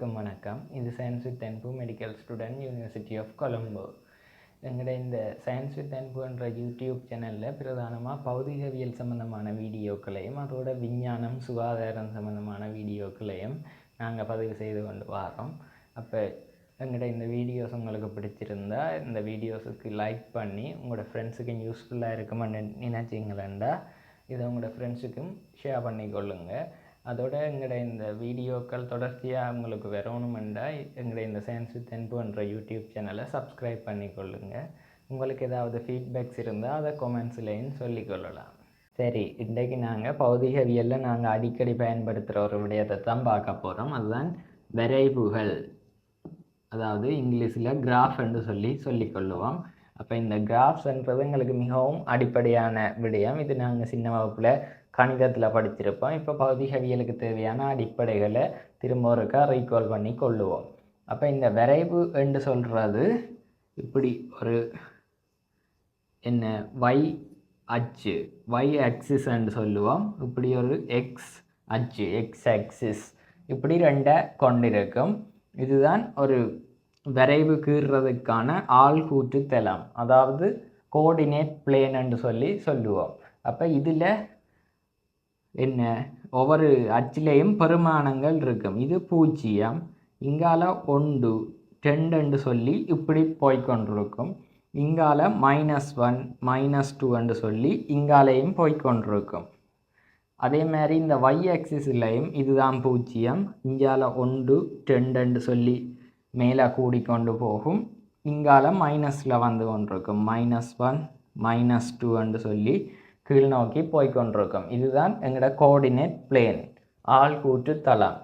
அனைவருக்கும் வணக்கம். இது science with Anbu medical student university of Colombo எங்களுடைய இந்த சயின்ஸ் வித் அன்பு என்ற யூடியூப் சேனலில் பிரதானமாக பௌதிகவியல் சம்பந்தமான வீடியோக்களையும் அதோட விஞ்ஞானம் சுகாதாரம் சம்பந்தமான வீடியோக்களையும் நாங்கள் பதிவு செய்து கொண்டு வரோம். அப்போ எங்கிட்ட இந்த வீடியோஸ் உங்களுக்கு பிடிச்சிருந்தா இந்த வீடியோஸுக்கு லைக் பண்ணி உங்களோட ஃப்ரெண்ட்ஸுக்கும் யூஸ்ஃபுல்லாக இருக்குமென்னு நினச்சிங்களேண்டா இதை உங்களோட ஃப்ரெண்ட்ஸுக்கும் ஷேர் பண்ணிக்கொள்ளுங்கள் அதோட எங்களோட இந்த வீடியோக்கள் தொடர்ச்சியாக உங்களுக்கு வரணுமெண்டா எங்களுடைய இந்த சயின்ஸ் வித் அன்பு என்ற யூடியூப் சேனலை சப்ஸ்கிரைப் பண்ணிக்கொள்ளுங்க. உங்களுக்கு ஏதாவது ஃபீட்பேக்ஸ் இருந்தால் அதை கொமெண்ட்ஸ்லேயும் சொல்லிக்கொள்ளலாம் சரி இன்றைக்கு நாங்கள் பௌதிகவியலில் நாங்கள் அடிக்கடி பயன்படுத்துகிற ஒரு விடயத்தை தான் பார்க்க போகிறோம் அதுதான் விரைவுகள். அதாவது இங்கிலீஷில் கிராஃப் என்று சொல்லி சொல்லிக்கொள்ளுவோம் அப்போ இந்த கிராஃப்ஸ்ன்றது எங்களுக்கு மிகவும் அடிப்படையான விடயம். இது நாங்கள் சின்ன வகுப்பில் கணிதத்தில் படித்திருப்போம். இப்போ பௌதிகவியலுக்கு தேவையான அடிப்படைகளை திரும்ப ஒருக்கா ரீகால் பண்ணி கொள்ளுவோம். அப்போ இந்த விரைவு என்று சொல்கிறது இப்படி ஒரு என்ன வை அச்சு வை ஆக்சிஸ்ன்னு சொல்லுவோம். இப்படி ஒரு எக்ஸ் அச்சு எக்ஸ் ஆக்சிஸ் இப்படி ரெண்டை கொண்டிருக்கும். இதுதான் ஒரு விரைவு கீறுறதுக்கான ஆள் கூற்று தளம் அதாவது கோஆர்டினேட் பிளேன் என்று சொல்லி சொல்லுவோம். அப்போ இதில் என்ன? ஒவ்வொரு அச்சிலேயும் பெருமானங்கள் இருக்கும். இது பூஜ்ஜியம். இங்கால ஒன்று ரெண்டுன்னு சொல்லி இப்படி போய்கொண்டிருக்கும் இங்கால மைனஸ் ஒன் மைனஸ் டூன்னு சொல்லி இங்காலையும் போய்கொண்டிருக்கும் அதே மாதிரி இந்த ஒய் ஆக்சிஸ்லையும் இதுதான் பூஜ்ஜியம். இங்கால ஒன்று ரெண்டுன்னு சொல்லி மேலே கூடிக்கொண்டு போகும். இங்கால மைனஸில் வந்து கொண்டிருக்கும். மைனஸ் ஒன் மைனஸ் டூன்னு சொல்லி கீழ் நோக்கி போய்கொண்டிருக்கும் இதுதான் எங்களோட கோஆர்டினேட் பிளேன் ஆள் கூற்று தளம்.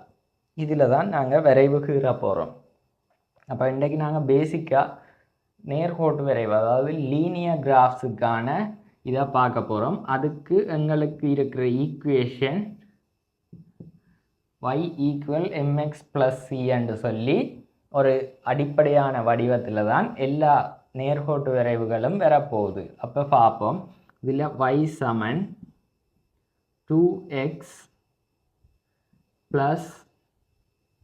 இதில் தான் நாங்கள் விரைவு கீற போகிறோம் அப்போ இன்றைக்கு நாங்கள் பேசிக்காக நேர்கோட்டு விரைவு அதாவது லீனியர் கிராஃப்ஸுக்கான இதை பார்க்க போகிறோம் அதுக்கு எங்களுக்கு இருக்கிற equation y equal m x plus சின்னு சொல்லி ஒரு அடிப்படையான வடிவத்தில் தான் எல்லா நேர்கோட்டு விரைவுகளும் வரப்போகுது. அப்போ பார்ப்போம். இதில் y சமன் டூ எக்ஸ் ப்ளஸ்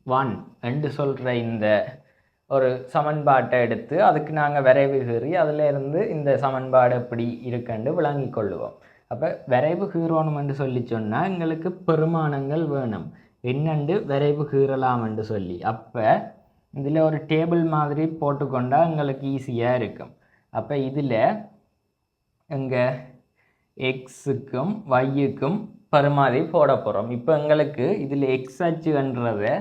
ஒன் என்று சொல்கிற இந்த ஒரு சமன்பாட்டை எடுத்து அதுக்கு நாங்கள் விரைவு கீறி அதில் இருந்து இந்த சமன்பாடு எப்படி இருக்குன்னு விளங்கி கொள்ளுவோம். அப்போ விரைவு கீறணுமென்று சொல்லி சொன்னால் எங்களுக்கு பெருமானங்கள் வேணும். என்னண்டு விரைவு கீறலாம் என்று சொல்லி. அப்போ இதில் ஒரு டேபிள் மாதிரி போட்டுக்கொண்டால் எங்களுக்கு ஈஸியாக இருக்கும். அப்போ இதில் எங்கள் எக்ஸுக்கும் ஒய்யுக்கும் பெருமாதி போட போகிறோம் இப்போ எங்களுக்கு இதில் எக்ஸ் அச்சுன்றதை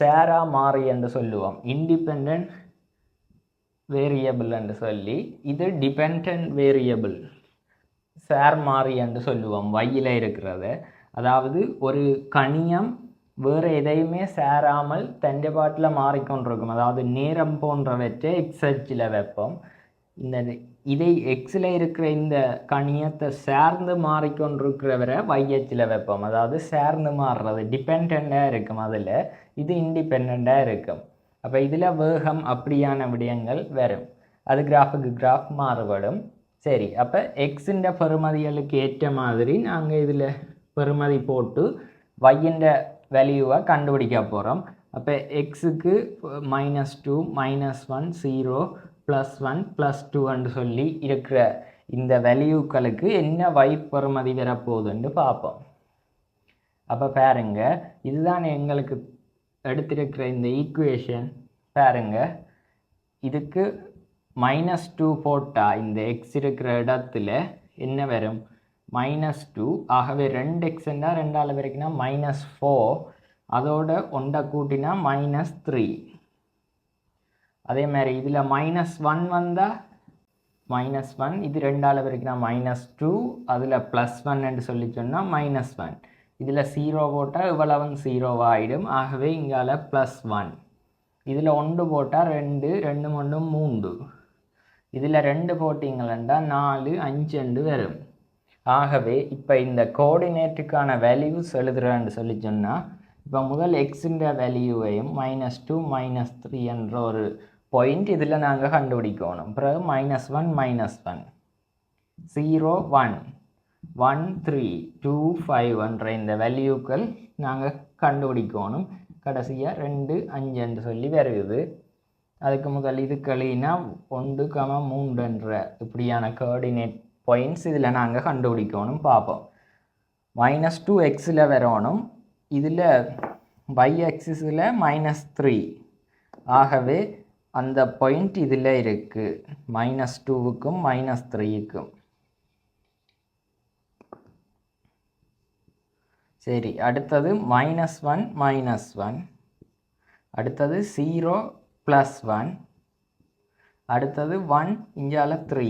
சேரா மாறி என்று சொல்லுவோம். இண்டிபெண்ட் வேரியபிள் என்று சொல்லி இது டிபெண்ட் வேரியபிள் சேர் மாறி என்று சொல்லுவோம். வையில் இருக்கிறது. அதாவது ஒரு கணியம் வேறு எதையுமே சேராமல் தண்டை பாட்டில் மாறிக்கொண்டிருக்கும். அதாவது நேரம் போன்றவற்றை எக்ஸச்சில் வைப்போம். இந்த இதை எக்ஸில் இருக்கிற இந்த கணியத்தை சேர்ந்து மாறிக்கொண்டிருக்கிறவரை வையச்சில் வைப்போம். அதாவது சேர்ந்து மாறுறது டிபெண்ட்டாக இருக்கும் அதில். இது இண்டிபெண்ட்டாக இருக்கும். அப்போ இதில் வேகம் அப்படியான விடயங்கள் வரும். அது கிராஃபுக்கு கிராஃப் மாறுபடும். சரி அப்போ எக்ஸுன்ற பெறுமதிகளுக்கு ஏற்ற மாதிரி நாங்கள் இதில் பெறுமதி போட்டு வையின்ற வேல்யூவை கண்டுபிடிக்க போகிறோம். அப்போ எக்ஸுக்கு minus two minus one zero plus one plus டூன்னு சொல்லி இருக்கிற இந்த வேல்யூக்களுக்கு என்ன வை பெறுமதி வரப்போகுதுன்னு பார்ப்போம். அப்போ பாருங்க இதுதான் எங்களுக்கு எடுத்திருக்கிற இந்த ஈக்குவேஷன் பாருங்க இதுக்கு மைனஸ் டூ போட்டால் இந்த எக்ஸ் இருக்கிற இடத்துல என்ன வரும்? மைனஸ் டூ ஆகவே ரெண்டு எக்ஸ்ன்னா ரெண்டால் வரைக்கும்னா மைனஸ் ஃபோர் அதோட ஒன்றை கூட்டினா மைனஸ் த்ரீ அதே மாதிரி இதில் மைனஸ் ஒன் வந்தால் மைனஸ் ஒன் இது ரெண்டால் வரைக்கும்னா மைனஸ் டூ அதில் ப்ளஸ் ஒன்னு சொல்லி சொன்னால் மைனஸ் ஒன் இதில் ஜீரோ போட்டால் இவ்வளவன் ஜீரோவாக ஆகிடும் ஆகவே இங்கால ப்ளஸ் ஒன் இதில் ஒன்று போட்டால் ரெண்டு ரெண்டு ஒன்று மூன்று. இதில் ரெண்டு போட்டிங்களா நாலு அஞ்சு ரெண்டு வரும். ஆகவே இப்போ இந்த கோஆர்டினேட்டுக்கான வேல்யூஸ் எழுதுறேன்னு சொல்லி சொன்னால் இப்போ முதல் எக்ஸுன்ற வேல்யூவையும் மைனஸ் டூ மைனஸ் த்ரீ என்ற ஒரு பாயிண்ட் இதில் நாங்கள் கண்டுபிடிக்கணும். பிறகு minus one minus one zero one one three two five என்ற இந்த வேல்யூக்கள் நாங்கள் கண்டுபிடிக்கணும். கடைசியாக ரெண்டு அஞ்சுன்னு சொல்லி வருது அதுக்கு முதல் இது கழினா ஒன்று கம மூன்றுன்ற இப்படியான கோஆர்டினேட் பாயிண்ட்ஸ் இதில் நாங்கள் கண்டுபிடிக்கணும் பார்ப்போம். மைனஸ் டூ எக்ஸில் வரணும். இதில் பை எக்ஸிஸில் மைனஸ் த்ரீ ஆகவே அந்த பாயிண்ட் இதில் இருக்குது மைனஸ் டூவுக்கும் மைனஸ் த்ரீக்கும் சரி அடுத்தது மைனஸ் ஒன் மைனஸ் ஒன் அடுத்தது ஜீரோ ப்ளஸ் ஒன் அடுத்தது ஒன் இஞ்சால த்ரீ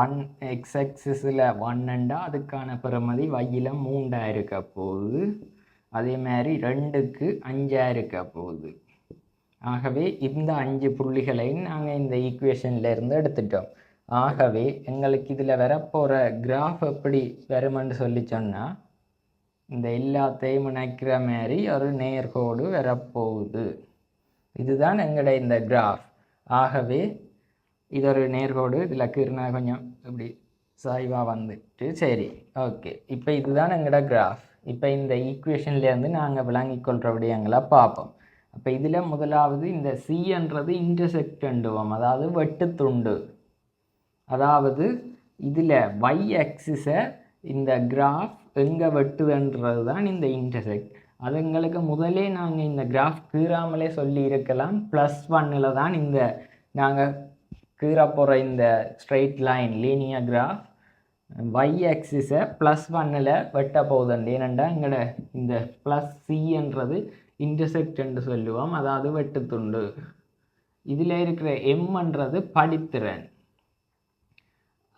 ஒன் எக்ஸ் எக்ஸிஸில் ஒன்னுண்டா அதுக்கான பிறமதி வையில் மூண்டாக இருக்க போகுது. அதே மாதிரி ரெண்டுக்கு அஞ்சாக இருக்க போகுது. ஆகவே இந்த அஞ்சு புள்ளிகளையும் நாங்கள் இந்த ஈக்குவேஷனில் இருந்து எடுத்துட்டோம். ஆகவே எங்களுக்கு இதில் வரப்போகிற கிராஃப் எப்படி வருமென்று சொல்லி சொன்னால் இந்த எல்லாத்தையும் இணைக்கிற மாதிரி ஒரு நேர்கோடு வரப்போகுது. இதுதான் எங்களோட இந்த கிராஃப் ஆகவே இது ஒரு நேர்கோடு இதில் கீர்னா கொஞ்சம் இப்படி சாய்வாக வந்துட்டு சரி ஓகே இப்போ இதுதான் எங்களோட கிராஃப் இப்போ இந்த ஈக்குவேஷன்லேருந்து நாங்கள் விளங்கிக் கொள்கிற விடயங்களை பார்ப்போம் அப்போ இதில் முதலாவது இந்த சின்றது இன்டர்செக்டண்டுவோம் அதாவது வெட்டுத்துண்டு அதாவது இதில் வை ஆக்சிஸை இந்த கிராஃப் எங்கே வெட்டுதுன்றது தான் இந்த இன்டர்செக்ட் அது எங்களுக்கு முதலே நாங்கள் இந்த கிராஃப் கீறாமலே சொல்லி இருக்கலாம் ப்ளஸ் ஒன்னில் தான் இந்த நாங்கள் கீழே போகிற இந்த straight line linear graph y ஆக்சிஸை ப்ளஸ் ஒன்னில் வெட்ட போகுதுண்டு. ஏனெண்டா இங்கட இந்த ப்ளஸ் சின்றது இன்டர்செக்ட் என்று சொல்லுவோம். அதாவது வெட்டுத்துண்டு. இதில் இருக்கிற எம்ன்றது படித்திறன்.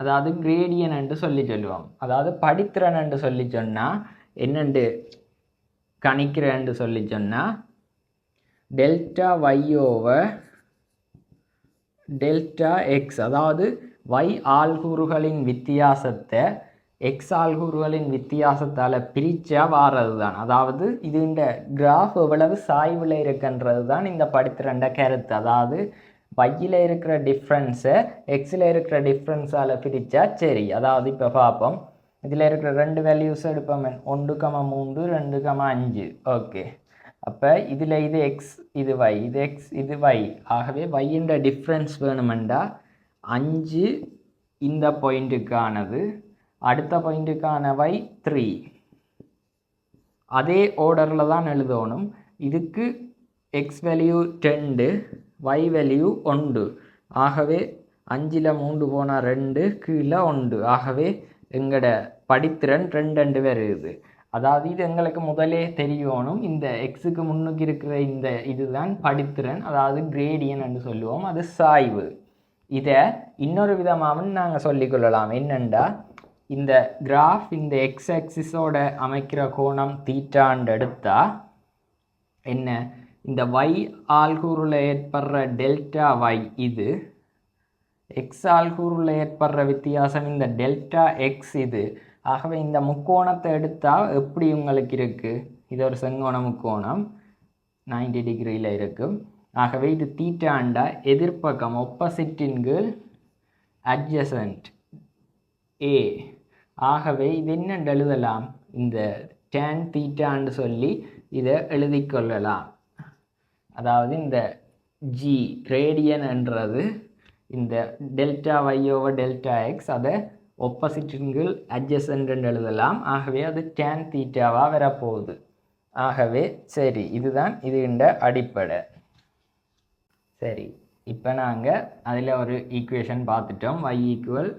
அதாவது கிரேடியன் என்று சொல்லி சொல்லுவோம். அதாவது படித்திறன் என்று சொல்லி சொன்னால் என்னண்டு? கணிக்கிறேன்னு சொல்லி சொன்னால் delta y over delta x அதாவது y ஆல்கூறுகளின் வித்தியாசத்தை எக்ஸ் ஆல்கூறுகளின் வித்தியாசத்தால் பிரித்தா வாரது தான் அதாவது இது இந்த கிராஃப் எவ்வளவு சாய்வில் இருக்குன்றது தான் இந்த படித்திரண்ட கருத்து. அதாவது வையில் இருக்கிற டிஃப்ரென்ஸை எக்ஸில் இருக்கிற டிஃப்ரென்ஸால் பிரித்தா சரி. அதாவது இப்போ பார்ப்போம் இதில் இருக்கிற ரெண்டு வேல்யூஸ் எடுப்போம். ஒன்று கம மூன்று ரெண்டு கம அஞ்சு. ஓகே அப்போ இதில் இது எக்ஸ் இது வை இது எக்ஸ் இது வை ஆகவே வையின்ற டிஃப்ரென்ஸ் வேணுமெண்டா அஞ்சு இந்த பாயிண்ட்டுக்கானது அடுத்த பாயிண்ட்டுக்கான வை த்ரீ அதே ஆர்டரில் தான் எழுதணும். இதுக்கு எக்ஸ் வேல்யூ டெண்டு வை வேல்யூ ஒன்று. ஆகவே அஞ்சில் மூன்று போனால் ரெண்டு கீழே ஒன்று. ஆகவே எங்களோட படித்திறன் ரெண்டு ரெண்டு வருது அதாவது இது எங்களுக்கு முதலே தெரியணும். இந்த எக்ஸுக்கு முன்னுக்கு இருக்கிற இந்த இதுதான் படித்திறன் அதாவது கிரேடியன் என்று சொல்லுவோம். அது சாய்வு. இதை இன்னொரு விதமாகவும் நாங்கள் சொல்லிக்கொள்ளலாம் என்னெண்டா இந்த கிராஃப் இந்த எக்ஸ் ஆக்சிஸோட அமைக்கிற கோணம் தீட்டாண்டு எடுத்தா என்ன? இந்த ஒய் ஆல்கூரில் ஏற்படுற டெல்டா ஒய் இது எக்ஸ் ஆல்கூரில் ஏற்படுற வித்தியாசம் இந்த டெல்டா எக்ஸ் இது ஆகவே இந்த முக்கோணத்தை எடுத்தால் எப்படி உங்களுக்கு இருக்குது இது ஒரு செங்கோண முக்கோணம். 90 டிகிரியில் இருக்கும் ஆகவே இது தீட்டாண்டா எதிர்ப்பக்கம் ஒப்போசிட்டின் கீழ் அட்ஜசன்ட் ஏ ஆகவே இது என்ன எழுதலாம்? இந்த டேன் தீட்டான்னு சொல்லி இதை எழுதி கொள்ளலாம். அதாவது இந்த ஜி ரேடியன்ன்றது இந்த delta y over delta x அதை ஒப்போசிட்டின்கள் அட்ஜசன்ட் எழுதலாம். ஆகவே அது டேன் தீட்டாவாக வரப்போகுது. ஆகவே சரி இதுதான் இது அடிப்படை. சரி இப்போ நாங்கள் அதில் ஒரு ஈக்குவேஷன் பார்த்துட்டோம். y equal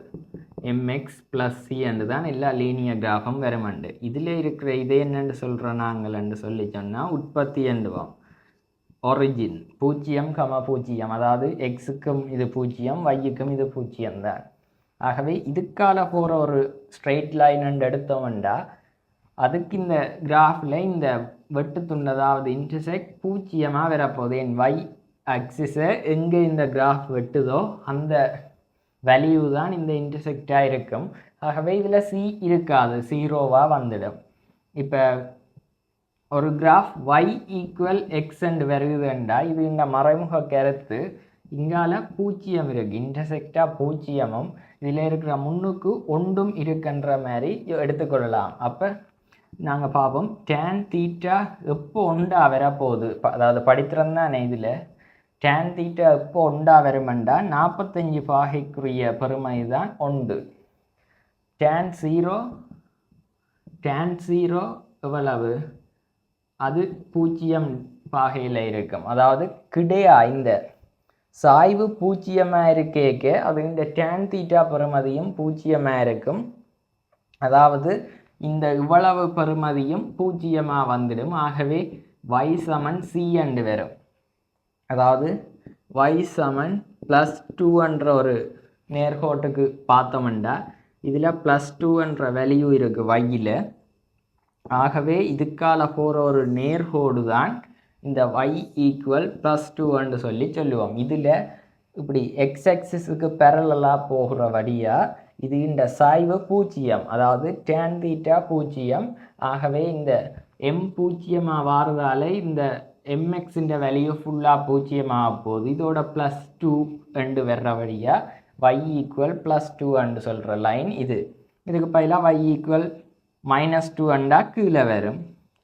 m x plus c என்று தான் எல்லா லீனியர் கிராஃபும் வருமண்டு. இதில் இருக்கிற இதே என்னென்று சொல்கிறோம் நாங்கள்ன்னு சொல்லி சொன்னால் உற்பத்தி என்றுவோம். ஒரிஜின் பூஜ்ஜியம் கம பூஜ்ஜியம். அதாவது எக்ஸுக்கும் இது பூஜ்ஜியம் வையுக்கும் இது பூஜ்ஜியம் தான் ஆகவே இதுக்கால போகிற ஒரு ஸ்ட்ரெயிட் லைன் எடுத்தோம்டா அதுக்கு இந்த கிராஃபில் இந்த வெட்டு துண்டதாவது இன்டர்செக்ட் பூச்சியமாக வரப்போகுது. என் வை ஆக்சிஸை எங்கே இந்த கிராஃப் வெட்டுதோ அந்த வேல்யூ தான் இந்த இன்டர்செக்டாக இருக்கும். ஆகவே இதில் சி இருக்காது ஜீரோவாக வந்துடும். இப்போ ஒரு கிராஃப் வை ஈக்குவல் எக்ஸ் அண்ட் வருதுண்டா இது இந்த மறைமுக கருத்து. இங்கால பூஜ்ஜியம் இருக்கு இன்டர்செக்டாக பூஜ்ஜியமும் இதில் இருக்கிற முன்னுக்கு ஒன்றும் இருக்குன்ற மாதிரி எடுத்துக்கொள்ளலாம் அப்போ நாங்கள் பார்ப்போம் டேன் தீட்டா எப்போ ஒன்றா வரப்போகுது? ப- அதாவது படித்திருந்தானே இதில். டேன் தீட்டா எப்போ ஒன்றா வருமெண்டா? நாற்பத்தஞ்சு பாகைக்குரிய பெருமை தான் உண்டு. டேன் ஜீரோ டேன் ஜீரோ எவ்வளவு? அது பூஜ்ஜியம் பாகையில் இருக்கும். அதாவது கிடையா இந்த சாய்வு பூஜ்ஜியமாக இருக்கேக்கே அது இந்த டேன் தீட்டா பெறுமதியும் பூஜ்ஜியமாக இருக்கும். அதாவது இந்த இவ்வளவு பெறுமதியும் பூஜ்ஜியமாக வந்துடும். ஆகவே வை சமன் சி அண்டு வரும். அதாவது வை சமன் ப்ளஸ் டூன்ற ஒரு நேர்கோட்டுக்கு பார்த்தோம்னா இதில் ப்ளஸ் டூன்ற வேல்யூ இருக்குது வையில் ஆகவே இதுக்கால போகிற ஒரு நேர்கோடு தான் இந்த y ஈக்குவல் ப்ளஸ் டூன்னு சொல்லி சொல்லுவோம் இதில் இப்படி எக்ஸ் எக்ஸஸுக்கு பேரலாக போகிற வழியாக இது இந்த சாய்வு பூஜ்ஜியம் அதாவது டேன் தீட்டா பூஜ்ஜியம். ஆகவே இந்த எம் பூஜ்ஜியமாக வாரதால இந்த எம்எக்ஸின் வேல்யூ ஃபுல்லாக பூஜ்ஜியமாக போகுது. இதோட ப்ளஸ் டூ ரெண்டு வர்ற வழியாக வை ஈக்குவல் ப்ளஸ் டூ அண்டு சொல்கிற லைன் இது. இதுக்கு பதிலாக வை ஈக்குவல் மைனஸ் டூ அண்டா கீழே வரும்.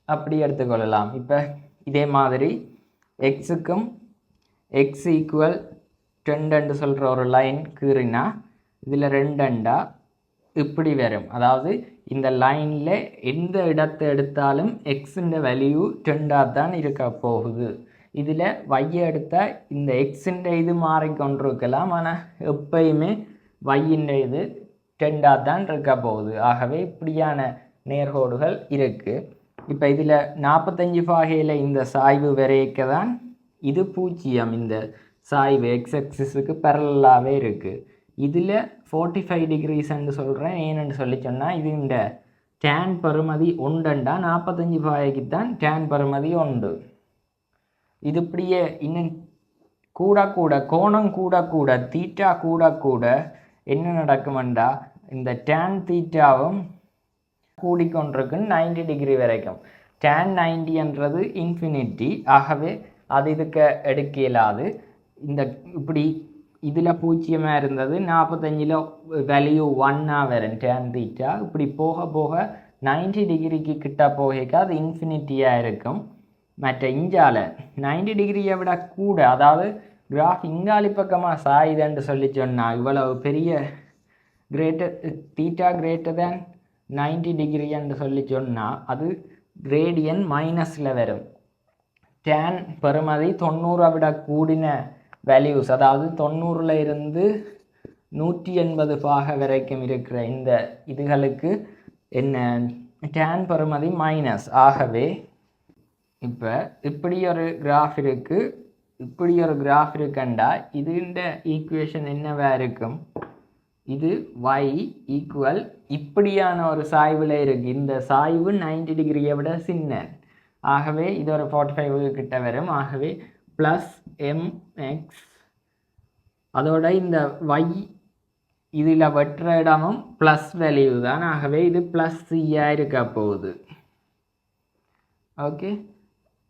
அப்படி எடுத்துக்கொள்ளலாம். இப்போ இதே மாதிரி எக்ஸுக்கும் எக்ஸ் ஈக்குவல் ரெண்டு சொல்கிற ஒரு லைன் கீறினா இதில் ரெண்டண்டா இப்படி வரும். அதாவது இந்த லைனில் எந்த இடத்தை எடுத்தாலும் எக்ஸுன்ற வேல்யூ ரெண்டாக தான் இருக்க போகுது. இதில் வையை எடுத்தால் இந்த எக்ஸுன்ற இது மாறிக்கொண்டிருக்கலாம் ஆனால் எப்பயுமே வையின்ற இது ரெண்டாக தான் இருக்க போகுது. ஆகவே இப்படியான நேர்கோடுகள் இருக்குது இப்போ இதில் நாற்பத்தஞ்சு பாகையில் இந்த சாய்வு வரைக்க தான் இது பூஜ்ஜியம். இந்த சாய்வு எக்ஸ் எக்ஸஸுக்கு இருக்குது இதில் ஃபோர்ட்டி ஃபைவ் டிகிரிஸ்ன்னு சொல்கிறேன் ஏன்னு சொல்லி சொன்னால் இது இந்த டேன் பருமதி உண்டுண்டா நாற்பத்தஞ்சு பாகைக்கு தான் டேன் பருமதி உண்டு இது இப்படியே இன்னும் கூட கூட கோணம் கூட கூட தீட்டா கூட கூட என்ன நடக்குமெண்டா? இந்த டேன் தீட்டாவும் கூடிக்கொண்டிருக்கு 90 டிகிரி வரைக்கும். டேன் நைன்டின்றது இன்ஃபினிட்டி ஆகவே அது இதுக்கு எடுக்க இயலாது இந்த இப்படி இதில் பூஜ்ஜியமாக இருந்தது. நாற்பத்தஞ்சில் வேல்யூ ஒன்னாக வரும் டேன் தீட்டா இப்படி போக போக 90 டிகிரிக்கு கிட்ட போக அது இன்ஃபினிட்டியாக இருக்கும். மற்ற இஞ்சால 90 டிகிரியை விட கூட அதாவது கிராஃப் இங்காலி பக்கமாக சாயுதுன்னு சொல்லி சொன்னால் இவ்வளவு பெரிய greater theta greater than ninety degree என்று சொல்லி சொன்னால் அது கிரேடியன் மைனஸில் வரும். டேன் பெறுமதி தொண்ணூறை விட கூடின வேல்யூஸ் அதாவது தொண்ணூறில் இருந்து நூற்றி எண்பது பாக வரைக்கும் இருக்கிற இந்த இதுகளுக்கு என்ன? டேன் பெறுமதி மைனஸ் ஆகவே இப்போ இப்படி ஒரு கிராஃப் இருக்குது இப்படி ஒரு கிராஃப் இருக்குண்டா இதுண்ட ஈக்குவேஷன் என்னவா இருக்கும்? இது y ஈக்குவல் இப்படியான ஒரு சாய்வில் இருக்கு. இந்த சாய்வு 90 டிகிரியை விட சின்ன. ஆகவே இது ஒரு ஃபார்ட்டி ஃபைவ் கிட்ட வரும். ஆகவே ப்ளஸ் எம்எக்ஸ் அதோட இந்த y இதில் வெட்டுற இடமும் ப்ளஸ் வேல்யூ தான். ஆகவே இது ப்ளஸ் சியாக இருக்க போகுது. ஓகே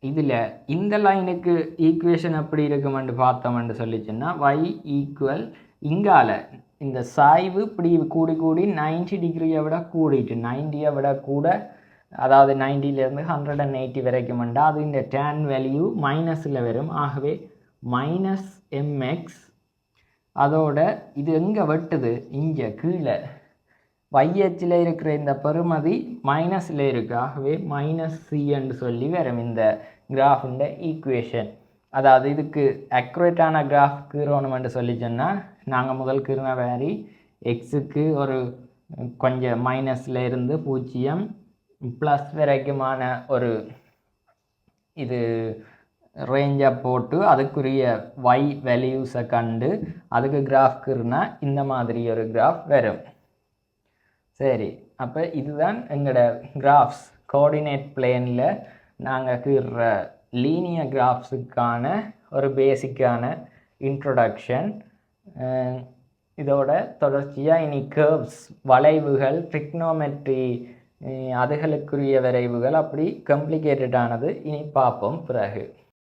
இதில் இந்த லைனுக்கு ஈக்குவேஷன் எப்படி இருக்குமென்று பார்த்தோம்னு சொல்லிச்சுன்னா y ஈக்குவல் இங்கால இந்த சாய்வு இப்படி கூடி கூடி 90 டிகிரியை விட கூடிட்டு 90யை விட கூட அதாவது நைன்ட்டிலேருந்து ஹண்ட்ரட் அண்ட் எயிட்டி வரைக்கும்ண்டா அது இந்த டேன் வேல்யூ மைனஸில் வரும். ஆகவே மைனஸ் எம்எக்ஸ் அதோட இது எங்கே வெட்டுது? இங்கே கீழே. வையச்சில் இருக்கிற இந்த பெருமதி மைனஸில் இருக்குது ஆகவே மைனஸ் சின்னு சொல்லி வரும் இந்த கிராஃபுண்ட ஈக்குவேஷன் அதாவது இதுக்கு அக்யூரேட்டான கிராஃப் கீறணுமென்று சொல்லி சொன்னால் நாங்கள் முதல் கீறின வேரி எக்ஸுக்கு ஒரு கொஞ்சம் மைனஸில் இருந்து பூஜ்ஜியம். ப்ளஸ் வரைக்குமான ஒரு இது ரேஞ்சை போட்டு அதுக்குரிய வை வேல்யூஸை கண்டு அதுக்கு கிராஃப் கிருனா இந்த மாதிரி ஒரு கிராஃப் வரும். சரி அப்போ இதுதான் எங்களோட கிராஃப்ஸ் கோஆர்டினேட் பிளேனில் நாங்கள் கீற லீனியர் கிராஃப்ஸுக்கான ஒரு பேசிக்கான இன்ட்ரொடக்ஷன் இதோட தொடர்ச்சியாக இனி கேர்வ்ஸ் வளைவுகள் ட்ரிக்னோமெட்ரி அதுகளுக்குரிய விரைவுகள் அப்படி கம்ப்ளிகேட்டடானது இனி பார்ப்போம் பிறகு.